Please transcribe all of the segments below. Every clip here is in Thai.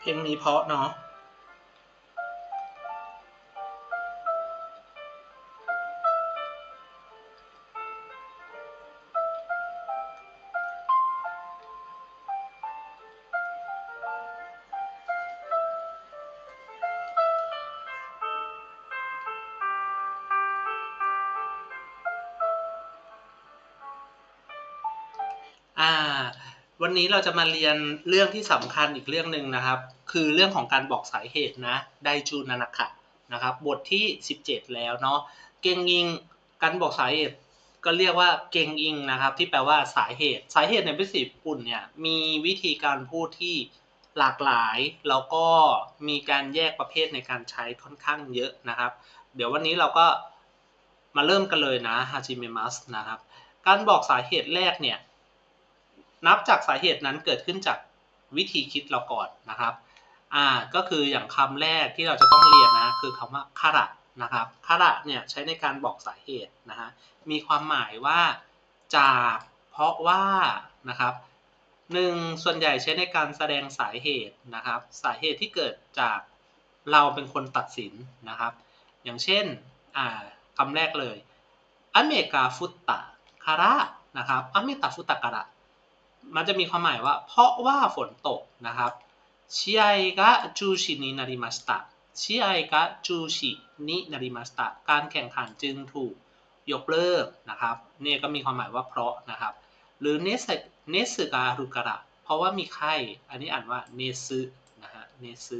เพลงนี้เพราะเนาะ นนี้เราจะมาเรียนเรื่องที่สำคัญอีกเรื่องหนึ่งนะครับ คือเรื่องของการบอกสาเหตุนะ ไดจูนานาคะนะครับ บทที่ 17 แล้วเนาะ เก่งยิง การบอกสาเหตุ ก็เรียกว่าเก่งอิงนะครับ ที่แปลว่าสาเหตุ สาเหตุในภาษาญี่ปุ่นเนี่ย มีวิธีการพูดที่หลากหลาย แล้วก็มีการแยกประเภทในการใช้ค่อนข้างเยอะนะครับ เดี๋ยววันนี้เราก็มาเริ่มกันเลยนะฮาจิเมมัสนะครับ การบอกสาเหตุแรกเนี่ย นับจากสาเหตุนั้นเกิดขึ้นจากวิธีคิดเราก่อนนะครับ อ่า ก็คืออย่างคำแรกที่เราจะต้องเรียนนะ คือคำว่าคาระนะครับคาระเนี่ยใช้ในการบอกสาเหตุนะฮะ มีความหมายว่าจากเพราะว่านะครับหนึ่งส่วนใหญ่ใช้ในการแสดงสาเหตุนะครับ สาเหตุที่เกิดจากเราเป็นคนตัดสินนะครับ อย่างเช่น อ่าคำแรกเลย อเมกาฟุตตะคาระนะครับ อเมกาฟุตตะคาระ มันจะมีความหมายว่า เพราะว่าฝนตกนะครับชิไอกะจูชินินาริมาสตะชิไอกะจูชินินาริมาสตะการแข่งขันจึงถูกยกเลิกนะครับเนี่ยก็มีความหมายว่าเพราะนะครับ หรือเนสเนสการุกระเพราะว่ามีไข้ อันนี้อ่านว่าเนซึนะฮะเนซึ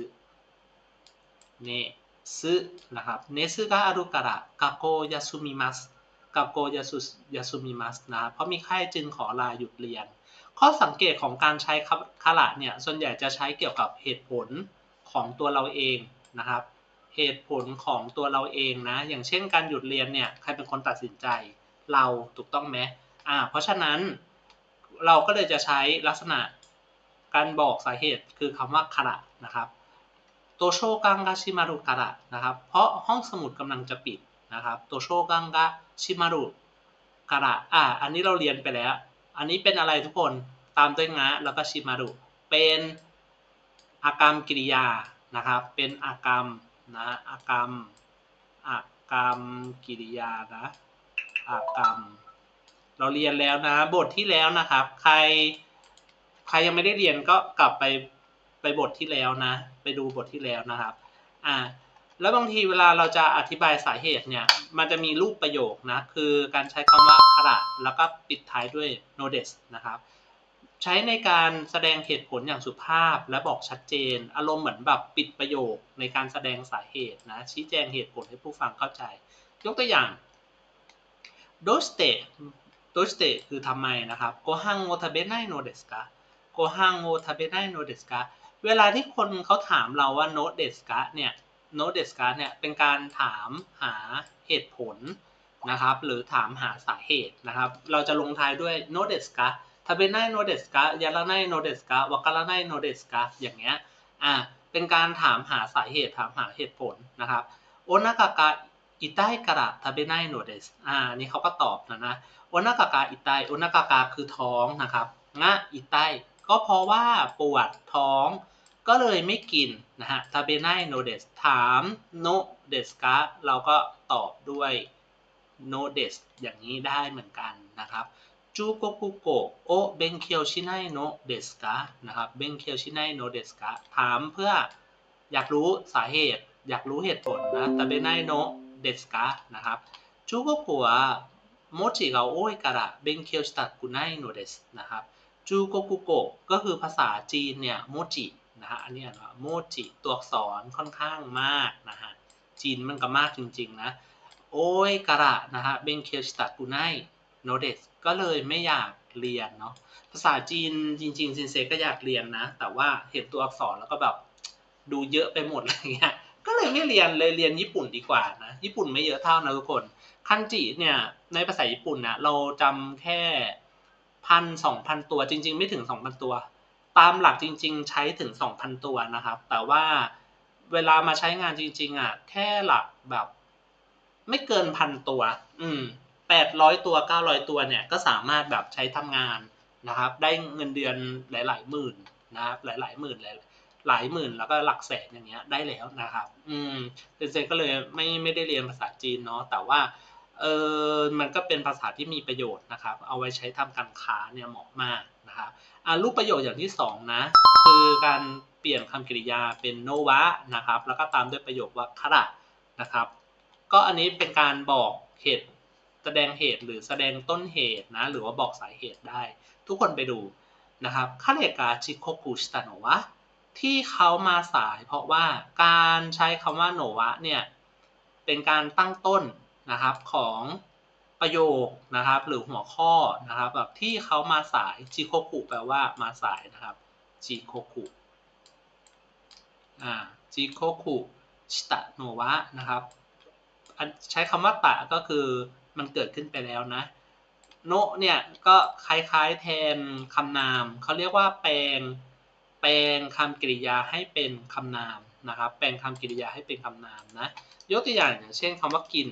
เนซึนะครับเนซึกาอารุกระกาโกยาซุมิมัสกาโกยาซุยาซุมิมัสนะเพราะมีไข้จึงขอลาหยุดเรียน ข้อสังเกตของการใช้คาระเนี่ยส่วนใหญ่จะใช้เกี่ยวกับเหตุผลของตัวเราเองนะครับ เหตุผลของตัวเราเองนะ อย่างเช่นการหยุดเรียนเนี่ยใครเป็นคนตัดสินใจเราถูกต้องไหมอ่าเพราะฉะนั้นเราก็เลยจะใช้ลักษณะการบอกสาเหตุคือคำว่าคาระนะครับโตโชกังกาชิมารุคาระนะครับ เพราะห้องสมุดกำลังจะปิดนะครับโตโชกังกาชิมารุคาระอ่าอันนี้เราเรียนไปแล้ว อันนี้เป็นอะไรทุกคนตามด้วยงะแล้วก็ชิมารุ เป็นอากรรมกริยานะครับ เป็นอากรรมนะอากรรมอากรรมกิริยานะอากรรม เราเรียนแล้วนะบทที่แล้วนะครับ ใครใครยังไม่ได้เรียนก็กลับไปไปบทที่แล้วนะ ไปดูบทที่แล้วนะครับ อ่า แล้วบางทีเวลาเราจะอธิบายสาเหตุเนี่ย มันจะมีรูปประโยคนะ คือการใช้คำว่าคาระแล้วก็ปิดท้ายด้วย nodes นะครับ ใช้ในการแสดงเหตุผลอย่างสุภาพและบอกชัดเจน อารมณ์เหมือนแบบปิดประโยคในการแสดงสาเหตุนะ ชี้แจงเหตุผลให้ผู้ฟังเข้าใจ ยกตัวอย่างโดสเตโดสเตคือทำไมนะครับโกฮังโอทาเบไนโนเดสกาโกฮังโอทาเบไนโนเดสกาเวลาที่คนเขาถามเราว่าโนเดสกาเนี่ย โนเดสกาเนี่ยเป็นการถามหาเหตุผลนะครับ หรือถามหาสาเหตุนะครับ เราจะลงท้ายด้วยโนเดสกาทาเบไนโนเดสกายาระไนโนเดสกาวาการะไนโนเดสกาอย่างเงี้ยอ่าเป็นการถามหาสาเหตุถามหาเหตุผลนะครับโอนากากะอิไตกระทาเบไนโนเดสอ่านี่เขาก็ตอบนะนะโอนากากะอิไตโอนากากะคือท้องนะครับงะอิไตก็เพราะว่าปวดท้อง ก็เลยไม่กินนะฮะทาเบนายโนเดสถามโนเดสกาเราก็ตอบด้วยโนเดสอย่างนี้ได้เหมือนกันนะครับจูโกกุโกโอเบนเคียวชิไนโนเดสกานะครับเบนเคียวชิไนโนเดสกาถามเพื่ออยากรู้สาเหตุ อยากรู้เหตุผลนะทาเบนายโนเดสกานะครับจูโกกุวโมจิเราโอ้ยกระเบนเคียวชิตะกุไนโนเดสนะครับจูโกกุโกก็คือภาษาจีนเนี่ยโมจิ นะฮะ อันนี้อ่านว่าโมจิตัวอักษรค่อนข้างมากนะฮะ จีนมันก็มากจริงๆนะ โอ้ยกระนะฮะ เบนเคียวชิตะกุไนโนเดสก็เลยไม่อยากเรียนเนาะ ภาษาจีนจริงๆซินเซก็อยากเรียนนะ แต่ว่าเห็นตัวอักษรแล้วก็แบบดูเยอะไปหมดอะไรเงี้ย ก็เลยไม่เรียนเลยเรียนญี่ปุ่นดีกว่านะ ญี่ปุ่นไม่เยอะเท่านะทุกคน คันจิเนี่ยในภาษาญี่ปุ่นนะเราจำแค่พันสองพันตัวจริง ๆ ไม่ถึงสองพันตัว ตามหลักจริง ๆ ใช้ถึงสองพันตัวนะครับ แต่ว่าเวลามาใช้งานจริง ๆอะแค่หลักแบบ ไม่เกินพันตัว อืมแปดร้อยตัวเก้าร้อยตัวเนี่ยก็สามารถแบบใช้ทำงานนะครับ ได้เงินเดือนหลาย ๆ หมื่นนะครับ หลาย ๆ หมื่นหลายหลายหมื่นแล้วก็หลักแสนอย่างเงี้ยได้แล้วนะครับ อืมเซนเซก็เลยไม่ไม่ได้เรียนภาษาจีนเนาะ แต่ว่าเออมันก็เป็นภาษาที่มีประโยชน์นะครับ เอาไว้ใช้ทำการค้าเนี่ยเหมาะมากนะครับ อ่ารูปประโยคอย่างที่สองนะ คือการเปลี่ยนคำกริยาเป็นโนวะนะครับ แล้วก็ตามด้วยประโยคว่าคระนะครับ ก็อันนี้เป็นการบอกเหตุแสดงเหตุหรือแสดงต้นเหตุนะ หรือว่าบอกสาเหตุได้ ทุกคนไปดูนะครับคาเรกาชิโคกุชิตาโนวะที่เขามาสายเพราะว่าการใช้คำว่าโนวะเนี่ย เป็นการตั้งต้นนะครับของ ประโยคนะครับหรือหัวข้อนะครับแบบที่เขามาสายจิโคกุแปลว่ามาสายนะครับจิโคกุอ่าจิโคกุชิตะโนวะนะครับใช้คำว่าตะก็คือมันเกิดขึ้นไปแล้วนะโนะเนี่ยก็คล้ายๆแทนคำนาม เขาเรียกว่าแปลงแปลงคำกริยาให้เป็นคำนามนะครับ แปลงคำกริยาให้เป็นคำนามนะ ยกตัวอย่างอย่างเช่นคำว่ากิน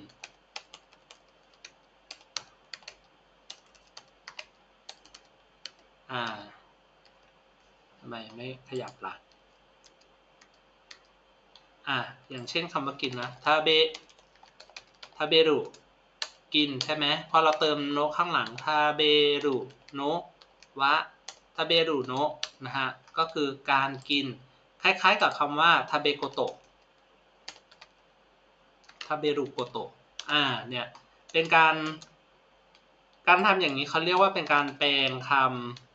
อ่าทำไมไม่ขยับล่ะ อ่า อย่างเช่นคำว่ากินนะทาเบทาเบรุ กินใช่ไหมพอเราเติมโนข้างหลังทาเบรุโนะวะทาเบรุโนะนะฮะ ก็คือการกิน คล้ายๆกับคำว่าทาเบโกโตะทาเบรุโกโตะอ่า เนี่ย เป็นการ การทำอย่างนี้เขาเรียกว่าเป็นการแปลงคำ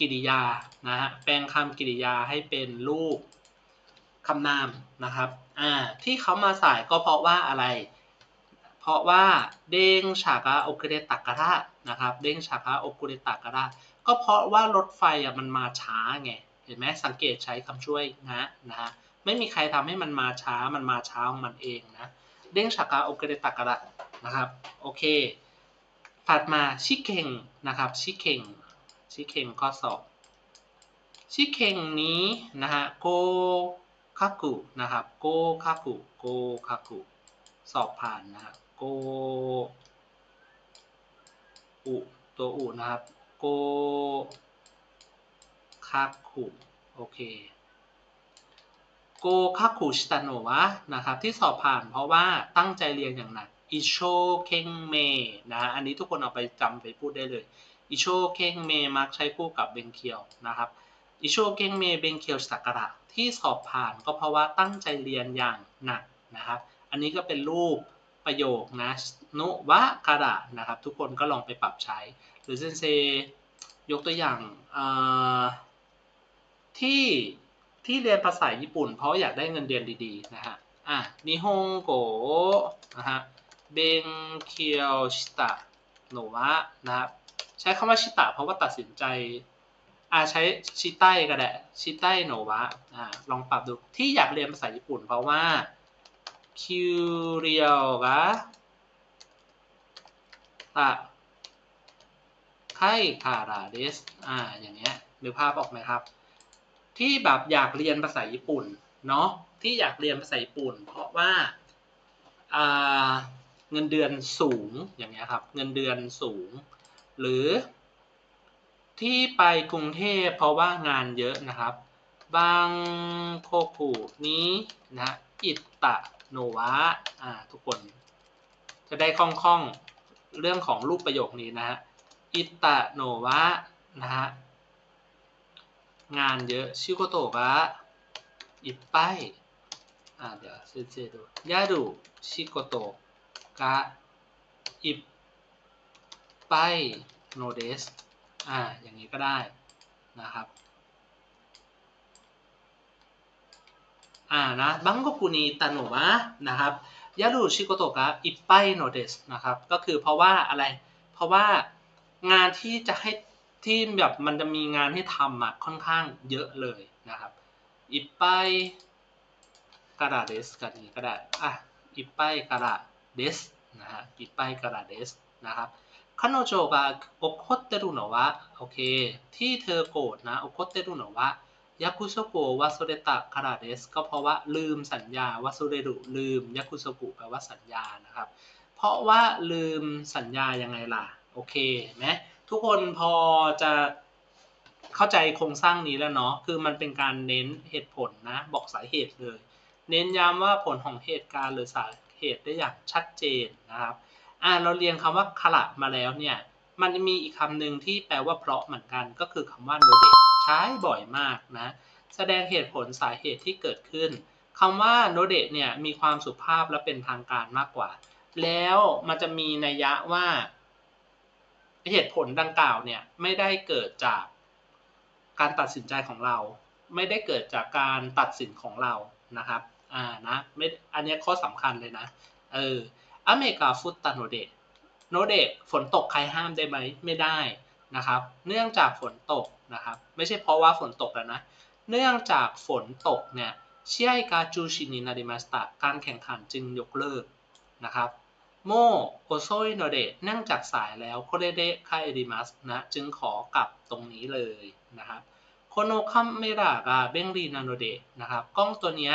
กริยานะฮะแปลงคำกริยาให้เป็นรูปคำนามนะครับอ่าที่เขามาใส่ก็เพราะว่าอะไร เพราะว่าเด้งฉากะโอเกเรตากระนะครับเด้งฉากะโอเกเรตากระก็เพราะว่ารถไฟอะมันมาช้าไงเห็นไหมสังเกตใช้คำช่วยนะนะฮะไม่มีใครทำให้มันมาช้ามันมาช้าของมันเองนะเด้งฉากะโอเกเรตากระนะครับโอเค ถัดมาชิเค็งนะครับชิเค็ง ชิเคงข้อสอบชิเคงนี้นะฮะโกคากุนะครับโกคากุโกคากุสอบผ่านนะครับโกอุตัวอุนะครับโกคาคุโอเคโกคาคุชิตาโนะนะครับที่สอบผ่านเพราะว่าตั้งใจเรียนอย่างหนักอิโชเคงเมนะฮะอันนี้ทุกคนเอาไปจำไปพูดได้เลย อิโชเคงเมมักใช้คู่กับเบงเคียวนะครับอิโชเคงเมเบงเคียวสักการะที่สอบผ่านก็เพราะว่าตั้งใจเรียนอย่างหนักนะครับ อันนี้ก็เป็นรูปประโยคนะนุวะคาระนะครับ ทุกคนก็ลองไปปรับใช้ หรือเซนเซยกตัวอย่างที่ที่เรียนภาษาญี่ปุ่น เพราะอยากได้เงินเดือนดีๆนะฮะอะนิฮงโกนะฮะเบงเคียวชิตะโนวะนะครับ ช้คำว่าชิตะเพราะว่าตัดสินใจ อาใช้ชิไต้ก็ได้ชิไต้โนวะอ่าลองปรับดูที่อยากเรียนภาษาญี่ปุ่น เพราะว่าคิวเรียวกะตะไคคาราเดสอ่าอย่างเงี้ยนึกภาพออกไหมครับ ที่แบบอยากเรียนภาษาญี่ปุ่นเนาะที่อยากเรียนภาษาญี่ปุ่น เพราะว่าเงินเดือนสูงอย่างเงี้ยครับ เงินเดือนสูง หรือที่ไปกรุงเทพเพราะว่างานเยอะนะครับ บางโคกุนี้นะอิตะโนวะอ่าทุกคน จะได้คล่องๆเรื่องของรูปประโยคนี้นะฮะอิตะโนวะนะฮะงานเยอะชิโกโตะกะอิปไปอ่าเดี๋ยวเซเซดูยาดูชิโกโตะกะอิป ไปโนเดสอ่า อย่างนี้ก็ได้นะครับ อ่านะบังโกกุนิตาโนะนะครับยารุชิโกโตะกะอิปไปโนเดสนะครับ ก็คือเพราะว่าอะไร เพราะว่างานที่จะให้ที่แบบมันจะมีงานให้ทำอะค่อนข้างเยอะเลยนะครับอิปไปกระดาเดสกันนี้ก็ได้อะอิปไปกระดาเดสนะฮะอิปไปกระดาเดสนะครับ คานโจกาอกโคเตรุนะวะโอเค ที่เธอโกรธนะอกโคเตรุนะวะยากุโซโกวาโซเดตะคาราเดสก็เพราะว่าลืมสัญญาวาโซเดรุลืมยากุโซกุแปลว่าสัญญานะครับ เพราะว่าลืมสัญญายังไงล่ะ โอเคไหมทุกคนพอจะเข้าใจโครงสร้างนี้แล้วเนาะคือมันเป็นการเน้นเหตุผลนะ บอกสาเหตุเลย เน้นย้ำว่าผลของเหตุการณ์หรือสาเหตุได้อย่างชัดเจนนะครับ อ่าเราเรียนคำว่าขละมาแล้วเนี่ยมันมีอีกคำหนึ่งที่แปลว่าเพราะเหมือนกันก็คือคำว่าโนเดใช้บ่อยมากนะ แสดงเหตุผลสาเหตุที่เกิดขึ้นคำว่าโนเดเนี่ยมีความสุภาพและเป็นทางการมากกว่า แล้วมันจะมีนัยยะว่าเหตุผลดังกล่าวเนี่ยไม่ได้เกิดจากการตัดสินใจของเรา ไม่ได้เกิดจากการตัดสินของเรานะครับอ่านะไม่อันนี้ข้อสำคัญเลยนะเออ อเมริกาฟุตตาโนเดโนเดฝนตกใครห้ามได้ไหมไม่ได้นะครับ เนื่องจากฝนตกนะครับ ไม่ใช่เพราะว่าฝนตกแล้วนะ เนื่องจากฝนตกเนี่ยเชียกาจูชินินาดิมาสตะการแข่งขันจึงยกเลิกนะครับโมโอโซยโนเดเนื่องจากสายแล้วโคเรเดะคาเอดิมัสนะจึงขอกลับตรงนี้เลยนะครับโคโนคัมเมรากาเบงรีนาโนเดะนะครับกล้องตัวนี้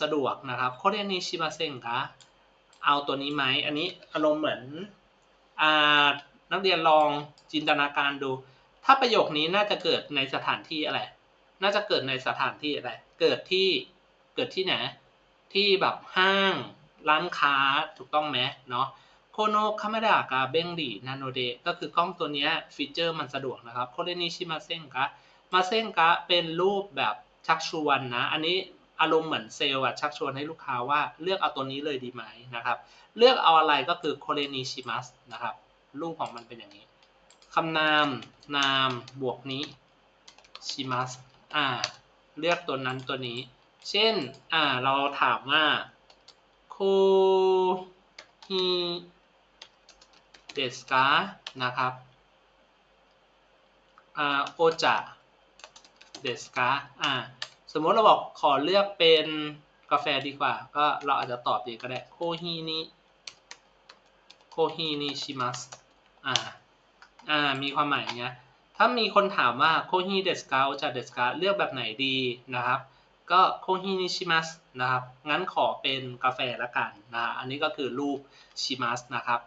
สะดวกนะครับโคเรนิชิมาเซงกะ เอาตัวนี้ไหมอันนี้อารมณ์เหมือนอนักเรียนลองจินตนาการดู ถ้าประโยคนี้น่าจะเกิดในสถานที่อะไร น่าจะเกิดในสถานที่อะไร เกิดที่เกิดที่ไหน ที่แบบห้างร้านค้าถูกต้องไหมเนาะโคโนคาเมรากาเบงดีนาโนเดก็คือกล้องตัวนี้ฟีเจอร์มันสะดวกนะครับโคเรนิชิมาเซงกะมาเซงกะเป็นรูปแบบชักชวนนะ อันนี้ อารมณ์เหมือนเซลล์อะชักชวนให้ลูกค้าว่าเลือกเอาตัวนี้เลยดีไหมนะครับ เลือกเอาอะไรก็คือโคเรนิชิมัสนะครับรูปของมันเป็นอย่างนี้คำนามนามบวกนี้ชิมัสอ่าเลือกตัวนั้นตัวนี้ เช่นอ่าเราถามว่าโคฮิเดสกานะครับอ่าโอจะเดสกาอ่า สมมติเราบอกขอเลือกเป็นกาแฟดีกว่า ก็เราอาจจะตอบดีก็ได้โคฮินิโคฮินิชิมัสอ่าอ่ามีความหมายอย่างเงี้ยถ้ามีคนถามว่าโคฮิเดสกาจะเดสกาเลือกแบบไหนดีนะครับ ก็โคฮินิชิมัสนะครับ งั้นขอเป็นกาแฟละกันนะอันนี้ก็คือรูปชิมัสนะครับ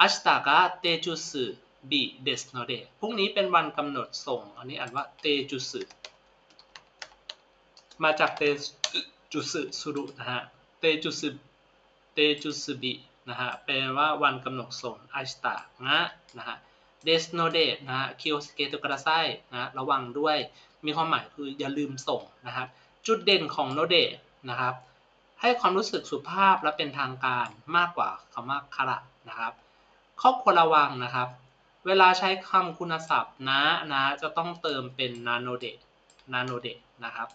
อัชตากะเตจุสึบิเดสโนเดพรุ่งนี้เป็นวันกำหนดส่ง อันนี้อ่านว่าเตจุสึ มาจากเตจุสึสุรุนะฮะ เตจุสึเตจุสึบินะฮะ แปลว่าวันกำหนดส่งอัชตางะนะฮะเดสโนเดนะฮะคิวสเกตุกระไซนะระวังด้วย มีความหมายคืออย่าลืมส่งนะครับ จุดเด่นของโนเดนะครับ ให้ความรู้สึกสุภาพและเป็นทางการมากกว่าคำว่าคาระนะครับ ข้อควรระวังนะครับ เวลาใช้คำคุณศัพท์นะนะจะต้องเติมเป็นนาโนเดนาโนเดนะครับ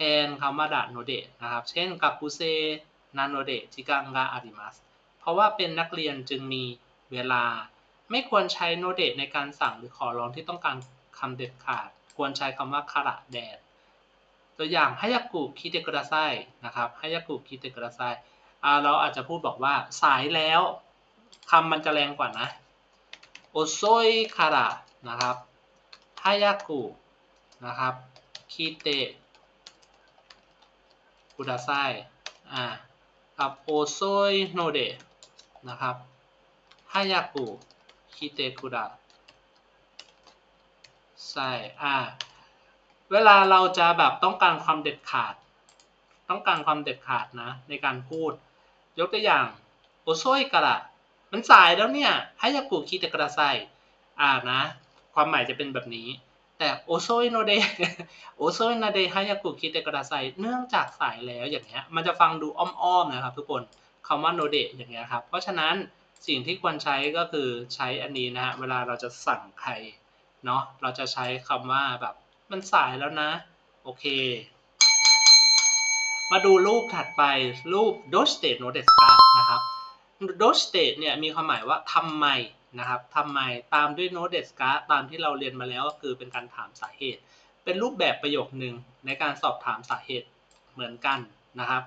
ทนคำว่าดาโนเดนะครับ เช่นกับกุเซนาโนเดจิกังกาอาริมัสเพราะว่าเป็นนักเรียนจึงมีเวลา ไม่ควรใช้โนเดในการสั่งหรือขอร้องที่ต้องการคำเด็ดขาด ควรใช้คำว่าคาระแดด ตัวอย่างฮายากุคิเตกระไซนะครับฮายากุคิเตกระไซเราอาจจะพูดบอกว่าสายแล้วคำมันจะแรงกว่านะโอโซยคาระนะครับฮายากุนะครับคิเต กุระไซอ่ากับโอโซยโนเดะนะครับฮายากุคิเตกุระไซอ่าเวลาเราจะแบบต้องการความเด็ดขาด ต้องการความเด็ดขาดนะในการพูด ยกตัวอย่างโอโซยกระมันสายแล้วเนี่ยให้ยากุคิเตกระไซอ่านะ ความหมายจะเป็นแบบนี้ แต่โอโซยโนเดโอโซยนาเดฮายากุคิเตกระไซเนื่องจากสายแล้วอย่างเงี้ยมันจะฟังดูอ้อมๆนะครับทุกคนคำว่าโนเดอย่างเงี้ยครับ เพราะฉะนั้นสิ่งที่ควรใช้ก็คือใช้อันนี้นะฮะเวลาเราจะสั่งใครเนาะเราจะใช้คำว่าแบบมันสายแล้วนะ โอเค มาดูรูปถัดไปรูป do state no d e s k a นะครับ do state เนี่ยมีความหมายว่าทำไม นะครับทำไมตามด้วย no d e s k a ตามที่เราเรียนมาแล้วก็คือเป็นการถามสาเหตุ เป็นรูปแบบประโยคหนึ่งในการสอบถามสาเหตุเหมือนกันนะครับ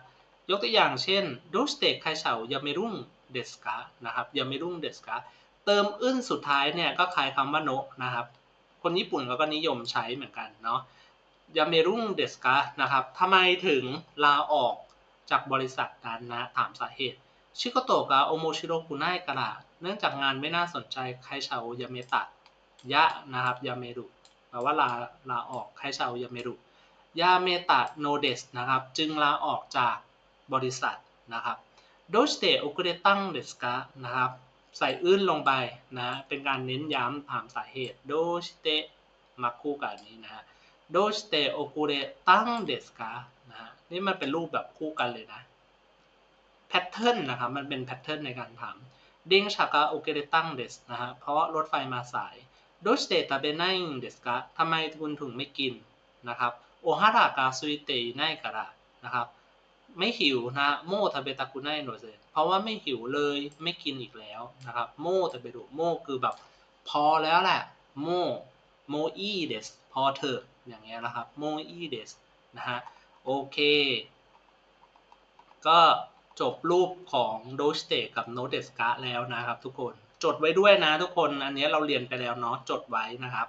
ยกตัวอย่างเช่น do state ใคเฉายาเมรุ่ง d e s k a นะครับยาเมรุ่ง d e s k a เติมอึ้นสุดท้ายเนี่ยก็คล้ายคำว่าโนะนะครับ คนญี่ปุ่นเขาก็นิยมใช้เหมือนกันเนาะยาเมรุ่งเดสกานะครับทำไมถึงลาออกจากบริษัทนั้นนะถามสาเหตุชิโกโตะกับโอโมชิโรคุไนกะระ เนื่องจากงานไม่น่าสนใจใครชาวยาเมตะยะนะครับยาเมรุแปลว่าลาลาออกให้ชาวยาเมรุยาเมตะโนเดสนะครับจึงลาออกจากบริษัทนะครับโดชเตโอคุเรตังเดสกะนะครับใส่อื้นลงไปนะเป็นการเน้นย้ำถามสาเหตุโดชเตมาคู่กับนนี้นะโดชเตโอคุเรตังเดสกะนะฮะนี่มันเป็นรูปแบบคู่กันเลยนะแพทเทิร์นนะครับมันเป็นแพทเทิร์นในการถาม ดิงชากะโอเกเรตังเดสนะฮะเพราะรถไฟมาสายโดชเตตาเบไนเดสกะทำไมคุณถึงไม่กินนะครับโอฮารากาซุยเตไนกะระนะครับไม่หิวนะโมทาเบตาคุไนโนเซเพราะว่าไม่หิวเลยไม่กินอีกแล้วนะครับโมทาเบโดโมคือแบบพอแล้วแหละโมโมอีเดสพอเถอะอย่างเงี้ยนะครับโมอีเดสนะฮะโอเค ก็ จบรูปของโดสเตกับโนเดสกะแล้วนะครับ ทุกคนจดไว้ด้วยนะทุกคนอันนี้เราเรียนไปแล้วเนาะจดไว้นะครับ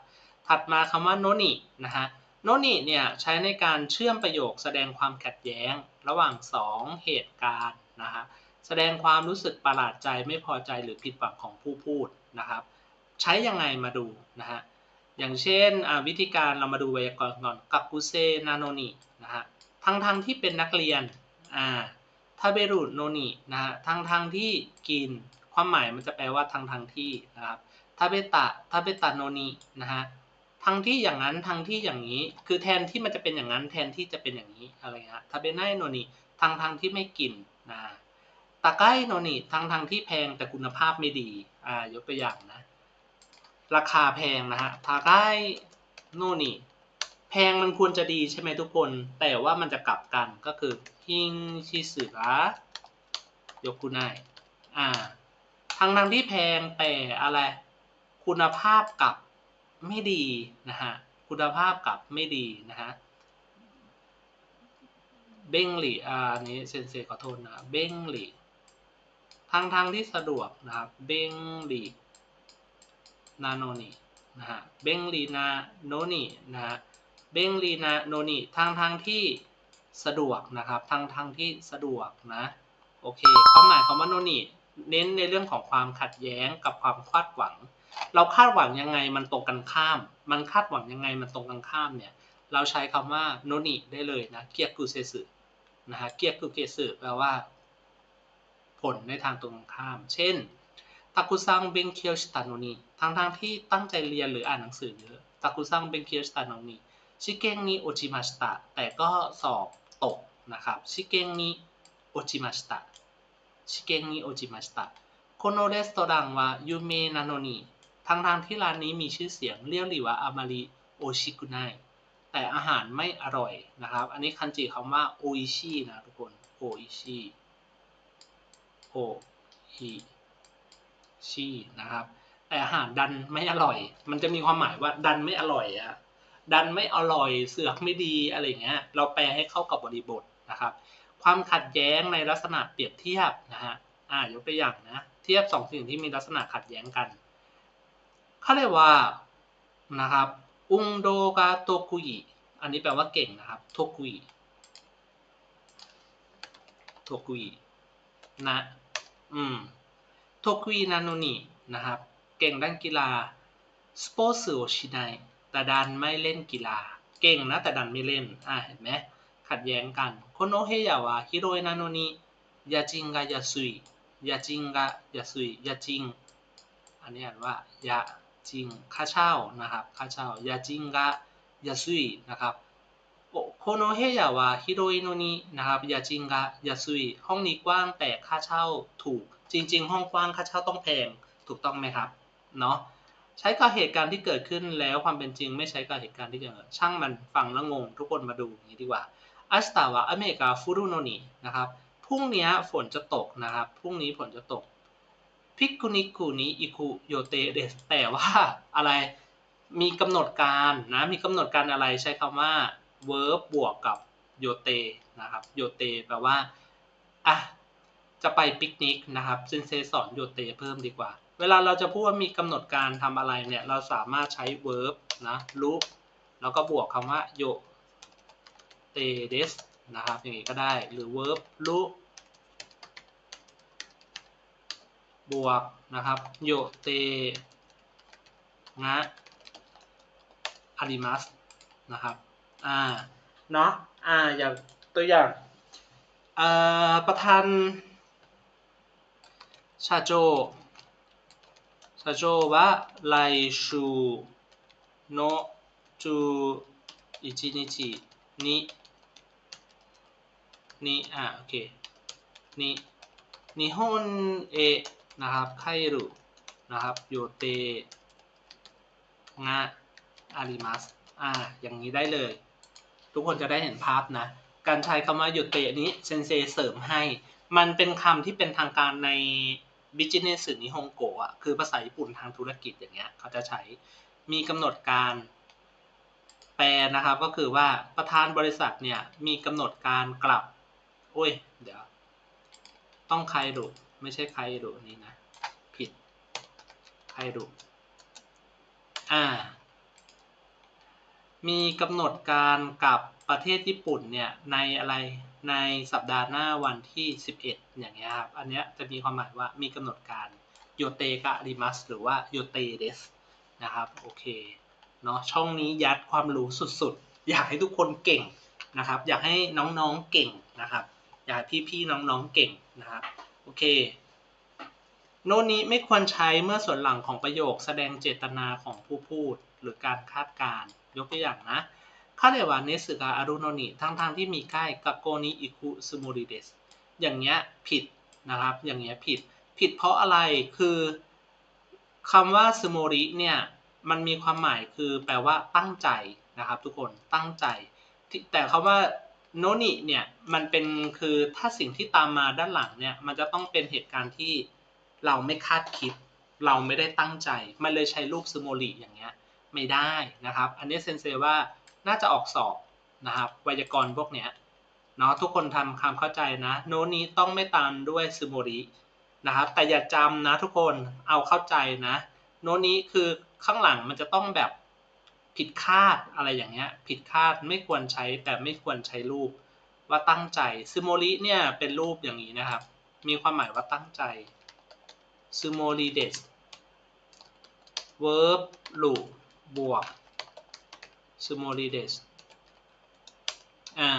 ถัดมาคำว่าโนนินะฮะโนนิเนี่ยใช้ในการเชื่อมประโยคแสดงความขัดแย้งระหว่าง 2 เหตุการณ์นะฮะแสดงความรู้สึกประหลาดใจไม่พอใจหรือผิดหวังของผู้พูดนะครับ ใช้ยังไงมาดูนะฮะอย่างเช่นวิธีการเรามาดูไวยากรณ์ก่อนกักุเซนาโนนินะฮะทั้งทงที่เป็นนักเรียนอ่าาเบรุโนนินะฮะทั้งทางที่กิน ความหมายมันจะแปลว่าทั้งทางที่นะครับทาเบตะทาเบตะโนนินะฮะทั้งที่อย่างนั้นทั้งที่อย่างนี้ คือแทนที่มันจะเป็นอย่างนั้นแทนที่จะเป็นอย่างนี้อะไรเงี้ยทาเบไนโนนิทั้งทั้งที่ไม่กินนะตะไกโนนิทั้งทั้งที่แพงแต่คุณภาพไม่ดีอ่ายกตัวอย่างนะราคาแพงนะฮะทาไกโนนิ พงมันควรจะดีใช่ไหมทุกคน แต่ว่ามันจะกลับกันก็คือฮิงชิสึระยกคุไนอ่าทั้งทั้งที่แพงแต่อะไร คุณภาพกลับไม่ดีนะฮะ คุณภาพกลับไม่ดีนะฮะ เบ้งหลีอ่านี้เซนเซขอโทษนะ เบ้งหลีทางทางที่สะดวกนะครับ เบ้งหลีนาโนนีนะฮะ เบ้งหลีนาโนนีนะฮะ เบ้งลีนาโนนีทางทางที่สะดวกนะครับทางทางที่สะดวกนะโอเคความหมายของว่าโนนีเน้นในเรื่องของความขัดแย้งกับความคาดหวัง เราคาดหวังยังไงมันตรงกันข้าม มันคาดหวังยังไงมันตรงกันข้ามเนี่ยเราใช้คำว่าโนนิได้เลยนะเกียกุเซสึนะฮะเกียกุเกสึแปลว่า ผลในทางตรงกันข้าม เช่นตากุซังเบงเคียวชิตาโนนิทางทางที่ตั้งใจเรียนหรืออ่านหนังสือเยอะตากุซังเบงเคียวชิตาโนนิ ชิเกงนิโอจิมาสตะแต่ก็สอบตกนะครับชิเกงนิโอจิมาสตะชิเกงนิโอจิมาสตะโคโนเรสโตรังวายูเมนาโนนิทางทางที่ร้านนี้มีชื่อเสียงเรียกหรือว่าอามาริโอชิกุไนแต่อาหารไม่อร่อยนะครับ อันนี้คันจิคำว่าโออิชินะทุกคนโออิชิโออิชินะครับแต่อาหารดันไม่อร่อย มันจะมีความหมายว่าดันไม่อร่อยอะ ดันไม่อร่อยเสือกไม่ดีอะไรเงี้ยเราแปลให้เข้ากับบริบทนะครับ ความขัดแย้งในลักษณะเปรียบเทียบนะฮะอ่ายกตัวอย่างนะเทียบสองสิ่งที่มีลักษณะขัดแย้งกันเขาเรียกว่านะครับอุงโดกาโตคุยอันนี้แปลว่าเก่งนะครับโทคุยโทคุยนะอืมโทคุยนาโนนินะครับ เก่งด้านกีฬาสปอร์ตโอชิไน แต่ดันไม่เล่นกีฬา เก่งนะแต่ดันไม่เล่น อ่าเห็นไหมขัดแย้งกันโคโนเฮยาวะฮิโรเอนาโนนิยาจิงกายาซุยยาจิงกายาซุยยาจิง อันนี้อ่านว่ายาจิงค่าเช่านะครับค่าเช่ายาจิงกะยาซุยนะครับโคโนเฮยาวะฮิโรอิโนนินะครับยาจิงกะยาซุยห้องนี้กว้างแต่ค่าเช่าถูก จริง ๆ ห้องกว้างค่าเช่าต้องแพงถูกต้องไหมครับเนาะ ใช้กับเหตุการณ์ที่เกิดขึ้นแล้วความเป็นจริง ไม่ใช้กับเหตุการณ์ที่เกิดช่างมันฟังแล้วงง ทุกคนมาดูอย่างนี้ดีกว่าอัสตาวะอเมริกาฟูรุโนนินะครับพรุ่งนี้ฝนจะตกนะครับพรุ่งนี้ฝนจะตกพิกุนิกุนิอิคุโยเตเดสแต่ว่าอะไรมีกำหนดการนะมีกำหนดการอะไรใช้คำว่า verb บวกกับโยเตนะครับโยเตแปลว่าอะจะไปปิกนิกนะครับเซนเซสอนโยเตเพิ่มดีกว่า เวลาเราจะพูดว่ามีกำหนดการทำอะไรเนี่ย เราสามารถใช้ verb นะรูปแล้วก็บวกคำว่าโยเตเดสนะครับ อย่างนี้ก็ได้หรือ verb รูปบวกนะครับโยเตงะออาริมัสนะครับอ่าเนาะอ่าอย่างตัวอย่างเอ่อประธานชาโจ ชาโจวะไลชูโนจูอิจินิจินินี่อ่าโอเคนี่นิฮอนเอะนะครับไครุนะครับโยเตงะอาริมัสอ่าอย่างนี้ได้เลย ทุกคนจะได้เห็นภาพนะ การใช้คำว่าโยเตะนี้เซนเซเสริมให้ มันเป็นคำที่เป็นทางการใน บิจิเนสนิฮงโกะอะคือภาษาญี่ปุ่นทางธุรกิจอย่างเงี้ยเขาจะใช้มีกำหนดการแปลนะครับก็คือว่าประธานบริษัทเนี่ยมีกำหนดการกลับโอ้ยเดี๋ยว ต้องใครดุไม่ใช่ใครดุนี่นะ ผิดใครดุอ่า มีกำหนดการกับประเทศญี่ปุ่นเนี่ยในอะไรในสัปดาห์หน้าวันที่ 11 อย่างเงี้ยครับ อันเนี้ยจะมีความหมายว่ามีกำหนดการโยเตกะริมัสหรือว่าโยเตเดสนะครับโอเคเนาะช่องนี้ยัดความรู้สุดๆ อยากให้ทุกคนเก่งนะครับ อยากให้น้องๆเก่งนะครับ อยากให้พี่ๆน้องๆเก่งนะครับโอเค โน้นนี้ไม่ควรใช้เมื่อส่วนหลังของประโยคแสดงเจตนาของผู้พูดหรือการคาดการณ์ ยกตัวอย่างนะคาเรวาเนสึกาอารุโนนิทั้งทางๆที่มีใกล้กับโกนิอิคุซูมูริเดสอย่างเงี้ยผิดนะครับ อย่างเงี้ยผิด ผิดเพราะอะไรคือคำว่าซูโมริเนี่ยมันมีความหมายคือแปลว่าตั้งใจนะครับ ทุกคนตั้งใจ แต่คำว่าโนนิเนี่ยมันเป็นคือถ้าสิ่งที่ตามมาด้านหลังเนี่ยมันจะต้องเป็นเหตุการณ์ที่เราไม่คาดคิด เราไม่ได้ตั้งใจ มันเลยใช้รูปซูโมริอย่างเงี้ย ไม่ได้นะครับ อันนี้เซนเซว่าน่าจะออกสอบนะครับ ไวยากรณ์พวกเนี้ยเนาะทุกคนทำความเข้าใจนะ โน้ตนี้ต้องไม่ตามด้วยซูโมรินะครับ แต่อย่าจำนะทุกคนเอาเข้าใจนะ โน้ตนี้คือข้างหลังมันจะต้องแบบผิดคาดอะไรอย่างเงี้ย ผิดคาดไม่ควรใช้แต่ไม่ควรใช้รูปว่าตั้งใจซูโมริเนี่ยเป็นรูปอย่างนี้นะครับ มีความหมายว่าตั้งใจซูโมริเดส verb ลู บวก s u m o r i d e s อ่า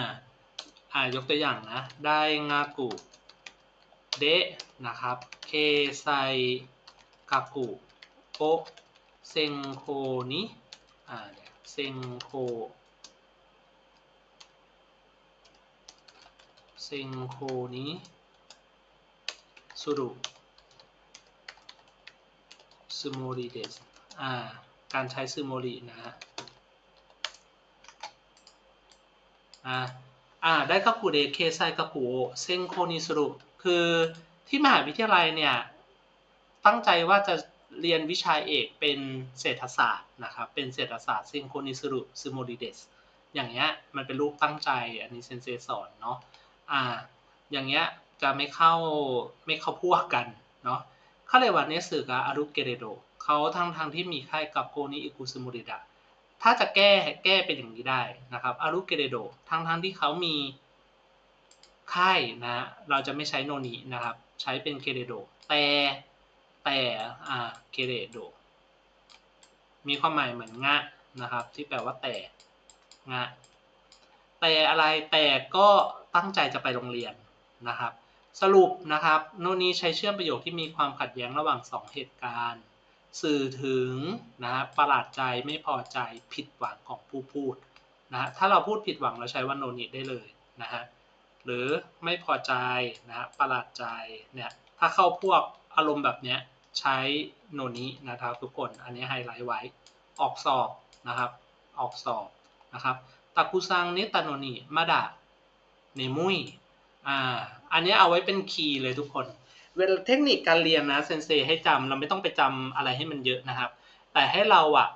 อ่ายกตัวอย่างนะ ได้งากุเดะนะครับ เคไซกากุโอเซงโคนิอ่าเซงโคเซงโคนิสุรุซูโมริเดสอ่า การใช้ซูโมรินะฮะอ่าอ่าได้กักุเดเคไซกักุเซงโคนิสรุคือที่มหาวิทยาลัยเนี่ย ตั้งใจว่าจะเรียนวิชาเอกเป็นเศรษฐศาสตร์นะครับเป็นเศรษฐศาสตร์เซงโคนิสรุซูโมริเดสอย่างเงี้ยมันเป็นรูปตั้งใจอันนี้เซนเซสอนเนาะอ่าอย่างเงี้ยจะไม่เข้าไม่เข้าพวกกันเนาะคาเรวาเนสึกะอารุเกเรโด เขาทั้งทางที่มีค่ายกับโกนิอิกุซุมุริดะถ้าจะแก้แก้เป็นอย่างนี้ได้นะครับอารุเกเรโดทั้งทางที่เขามีค่ายนะเราจะไม่ใช้โนนินะครับ ใช้เป็นเกเรโดแต่แต่อ่าเกเรโดมีความหมายเหมือนงะนะครับ ที่แปลว่าแต่งะแต่อะไรแต่ก็ตั้งใจจะไปโรงเรียนนะครับ สรุปนะครับ โนนี้ใช้เชื่อมประโยคที่มีความขัดแย้งระหว่าง 2 เหตุการณ์ สื่อถึงนะฮะประหลาดใจไม่พอใจผิดหวังของผู้พูดนะฮะถ้าเราพูดผิดหวังเราใช้ว่าโนนิได้เลยนะฮะหรือไม่พอใจนะฮะประหลาดใจเนี่ยถ้าเข้าพวกอารมณ์แบบเนี้ยใช้โนนินะครับทุกคนอันนี้ไฮไลท์ไว้ออกสอบนะครับ ออกสอบนะครับตากุซังเนตาโนนิมาดะเนมุยอ่าอันนี้เอาไว้เป็นคีย์เลยทุกคน เวลาเทคนิคการเรียนนะเซนเซให้จำเราไม่ต้องไปจำอะไรให้มันเยอะนะครับ แต่ให้เราอะ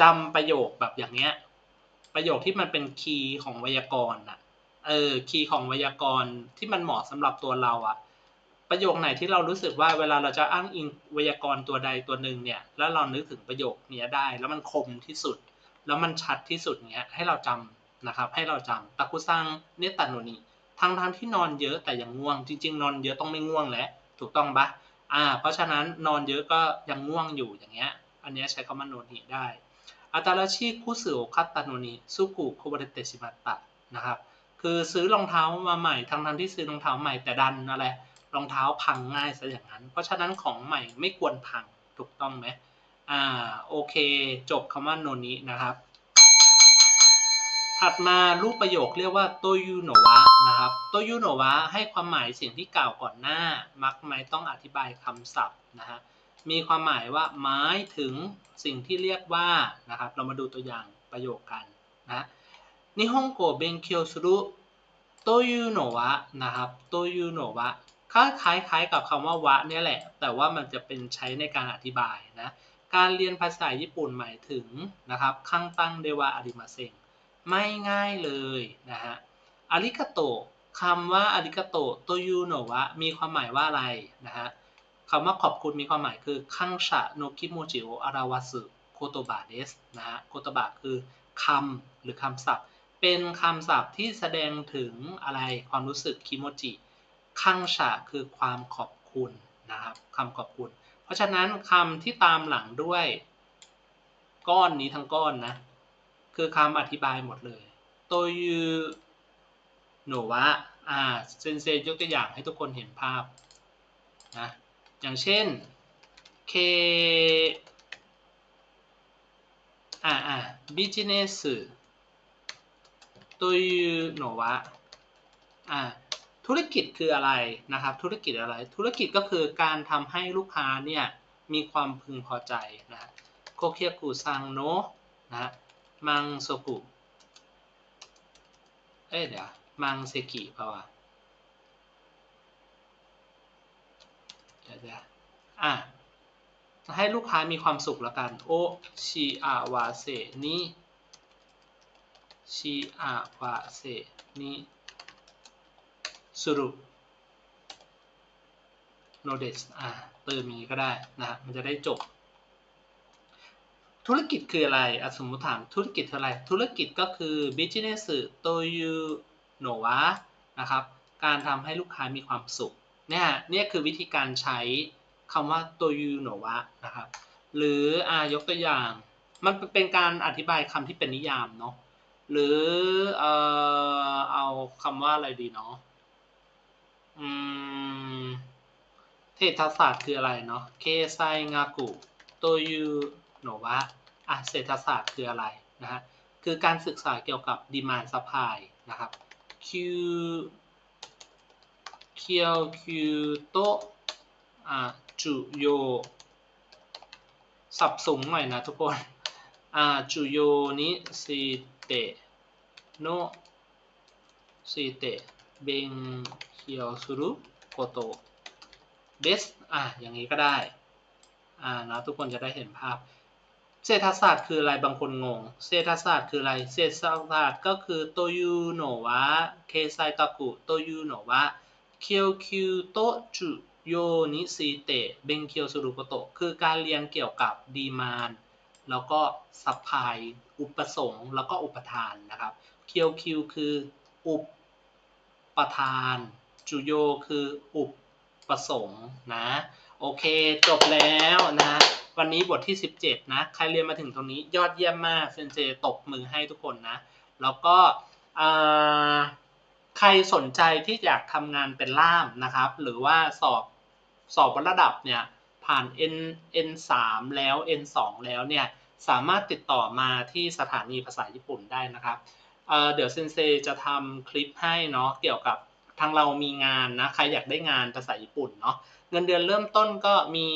จำประโยคแบบอย่างเงี้ย ประโยคที่มันเป็นคีย์ของไวยากรณ์อะเออคีย์ของไวยากรณ์ที่มันเหมาะสำหรับตัวเราอะประโยคไหนที่เรารู้สึกว่าเวลาเราจะอ้างอิงไวยากรณ์ตัวใดตัวหนึ่งเนี่ย แล้วเรานึกถึงประโยคนี้ได้ แล้วมันคมที่สุด แล้วมันชัดที่สุดเนี้ยให้เราจำนะครับ ให้เราจำตะกุซังเนตาโนนิทั้งทั้งที่นอนเยอะแต่ยังง่วง จริง ๆ นอนเยอะต้องไม่ง่วงแล้ว ถูกต้องปะอ่า เพราะฉะนั้นนอนเยอะก็ยังง่วงอยู่อย่างเงี้ย อันเนี้ยใช้คำว่าโนนิได้อัตราชีคุสึโอคัตตาโนนิสุกุโคบเรเตชิมัตตะนะครับ คือซื้อรองเท้ามาใหม่ทั้งทั้งๆที่ซื้อรองเท้าใหม่แต่ดันอะไรรองเท้าพังง่ายซะอย่างนั้น เพราะฉะนั้นของใหม่ไม่ควรพังถูกต้องไหมอ่าโอเค จบคำว่าโนนินะครับ ถัดมารูปประโยคเรียกว่าโตยูโนวะนะครับโตยูโนวะให้ความหมายสิ่งที่กล่าวก่อนหน้า มักไม่ต้องอธิบายคำศัพท์นะฮะมีความหมายว่าหมายถึงสิ่งที่เรียกว่านะครับ เรามาดูตัวอย่างประโยคกันนะนิฮงโกเบนเคียวสุรุโตยูโนวะนะครับโตยูโนวะคล้ายคล้ายๆกับคำว่าวะเนี่ยแหละ แต่ว่ามันจะเป็นใช้ในการอธิบายนะ การเรียนภาษาญี่ปุ่นหมายถึงนะครับคังตังเดวะอาริมาเซง ไม่ง่ายเลยนะฮะอาริกาโตคำว่าอาริกาโตโตยูโนะวะมีความหมายว่าอะไรนะฮะคำว่าขอบคุณมีความหมายคือคังชะโนคิโมจิโออาราวาสึโคโตบะเดสนะฮะโคโตบะคือคำหรือคำศัพท์ เป็นคำศัพท์ที่แสดงถึงอะไรความรู้สึกคิโมจิคังชะคือความขอบคุณนะครับคำขอบคุณ เพราะฉะนั้นคำที่ตามหลังด้วย ก้อนนี้ทั้งก้อนนะ คือคำอธิบายหมดเลยโตยูโนะวะอ่าเซนเซยกตัวอย่างให้ทุกคนเห็นภาพนะอย่างเช่นเคอ่าอ่าบิจิเนสโตยูโนะวะอ่าธุรกิจคืออะไรนะครับ ธุรกิจอะไร ธุรกิจก็คือการทำให้ลูกค้าเนี่ยมีความพึงพอใจนะโคเคียกุซังโนะนะ มังโซกุเอ้ยเดี๋ยว มังเซกิเปล่าวะเดี๋ยวเดี๋ยวอะให้ลูกค้ามีความสุขแล้วกัน โอชิอาวาเซนิชิอาวาเซนิสรุปโนเดสอะเติมอย่างนี้ก็ได้นะฮะมันจะได้จบ ธุรกิจคืออะไรอสมมติถามธุรกิจอะไร ธุรกิจก็คือ business โตยูโนวะนะครับ การทำให้ลูกค้ามีความสุข เนี่ยเนี่ยคือวิธีการใช้คำว่าโตยูโนวะนะครับ หรืออายกตัวอย่าง มันเป็นการอธิบายคำที่เป็นนิยามเนาะ หรือเอ่อเอาคำว่าอะไรดีเนาะอืมเศศาสตร์คืออะไรเนาะ เคไซงากุ โตยู โนะวะอะเศรษฐศาสตร์คืออะไรนะฮะคือการศึกษาเกี่ยวกับ demand supply นะครับ Q เคียวคิวโตอ่าจุโยสับสูงหน่อยนะทุกคนอ่าจุโยนิสิเตะโนสิเตะเบงเคียวสุรุโกโตเดสอะอย่างนี้ก็ได้อ่านะทุกคนจะได้เห็นภาพ เศรษฐศาสตร์คืออะไรบางคนงง เศรษฐศาสตร์คืออะไร เศรษฐศาสตร์ก็คือโตยูโนะวะ เคไซตากุโตยูโนะวะ เคียวคิวโตจุโยนิซิเตะเบงเคียวสุรุโกโตคือการเรียนเกี่ยวกับดีมานแล้วก็ซัพพายอุปสงค์แล้วก็อุปทานนะครับเคียวคิวคืออุปทานจุโยคืออุปสงค์นะ โอเค จบแล้วนะ วันนี้บทที่ 17 นะ ใครเรียนมาถึงตรงนี้ยอดเยี่ยมมากเซนเจตบมือให้ทุกคนนะ แล้วก็ใครสนใจที่อยากทำงานเป็นล่ามนะครับ หรือว่าสอบสอบระดับเนี่ยผ่าน N N 3 แล้ว N 2 แล้วเนี่ยสามารถติดต่อมาที่สถานีภาษาญี่ปุ่นได้นะครับเเดี๋ยวเซนเซจะทำคลิปให้เนาะเกี่ยวกับทางเรามีงานนะ ใครอยากได้งานภาษาญี่ปุ่นเนาะ เงินเดือนเริ่มต้นก็มี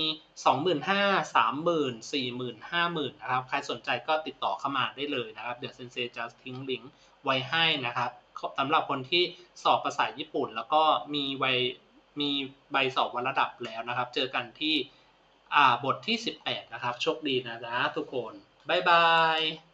25,000 30,000 40,000 50,000นะครับ ใครสนใจก็ติดต่อเข้ามาได้เลยนะครับ เดี๋ยวเซนเซจะทิ้งลิงก์ไว้ให้นะครับสำหรับคนที่สอบภาษาญี่ปุ่น แล้วก็มีใบมีใบสอบวัดระดับแล้วนะครับ เจอกันที่อ่าบทที่ 18 นะครับ โชคดีนะจ๊ะทุกคน บ๊ายบาย